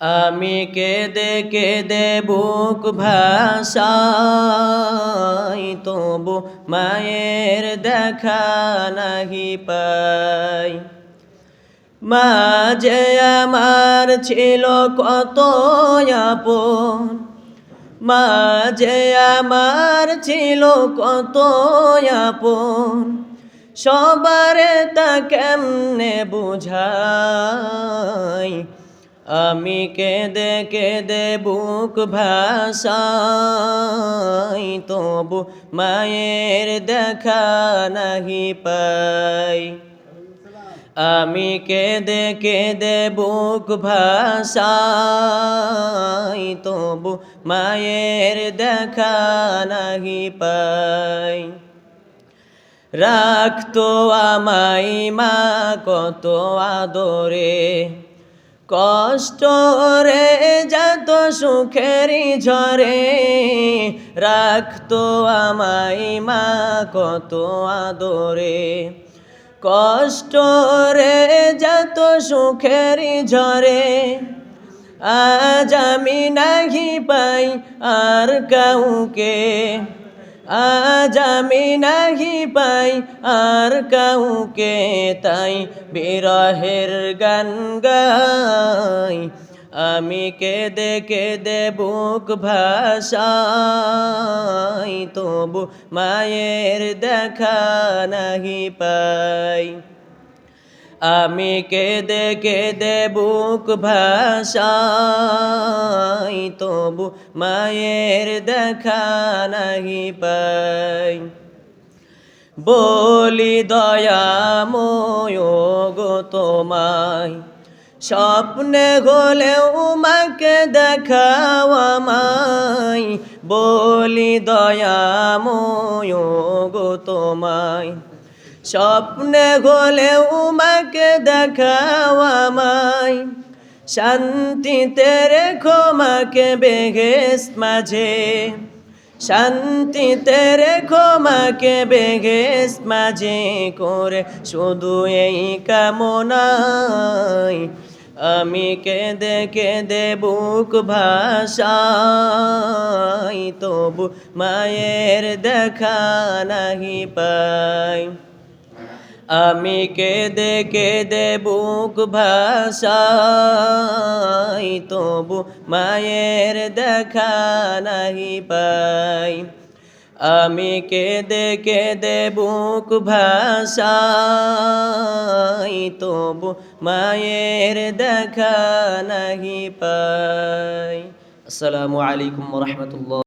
আমি কেঁদে কেঁদে বুক ভাষাই তবু মায়ের দেখা নাহি পাই। মা মাঝে আমার ছিল কত আপন, মাঝে আমার ছিল কত আপন। সবার তা কেমনে বুঝাই? আমি কেঁদে কেঁদে বুক ভাষাই তবু মায়ের দেখা নাহি পাই। আমি কেঁদে কেঁদে বুক ভাষাই তবু মায়ের দেখা নাহি পাই। রাখতো আমাই মা, কত আদরে কষ্ট রে, যত সুখেরই ঝরে রাখতো আমাই মা, কত আদরে। কষ্ট রে, যত সুখেরই ঝরে, আজ আমি নাহি পাই আর কাউকে। আজ আমি নাহি পাই, আর কাউকে তাই বিরহের গান গাই। আমি কেঁদে কেঁদে বুক ভাষাই তবু মায়ের দেখা নাহি পাই। আমি কেঁদে কেঁদে বুক ভাষাই তবু মায়ের দেখা নাহি পাই। বলি, দয়াময় গো তোমায়, স্বপ্নে হলেও মাকে দেখাও আমায়। বলি, দয়াময় গো তোমায় স্বপ্নে হলেও উমাকে দেখাও আমায়। শান্তিতে রেখো মাকে বেঘেস মাঝে। শান্তিতে রেখো মাকে বেঘেস মাঝে করে শুধু এই কামনাই আমি কেঁদে কেঁদে বুক ভাষাই তবু মায়ের দেখা নাহি পাই। আমি কেঁদে কেঁদে বুক ভাষাই তবু মায়ের দেখা নাহি পাই। আমি কেঁদে কেঁদে বুক ভাষাই তবু মায়ের দেখা নাহি পাই। আসসালামু আলাইকুম রহমতুল্লাহ।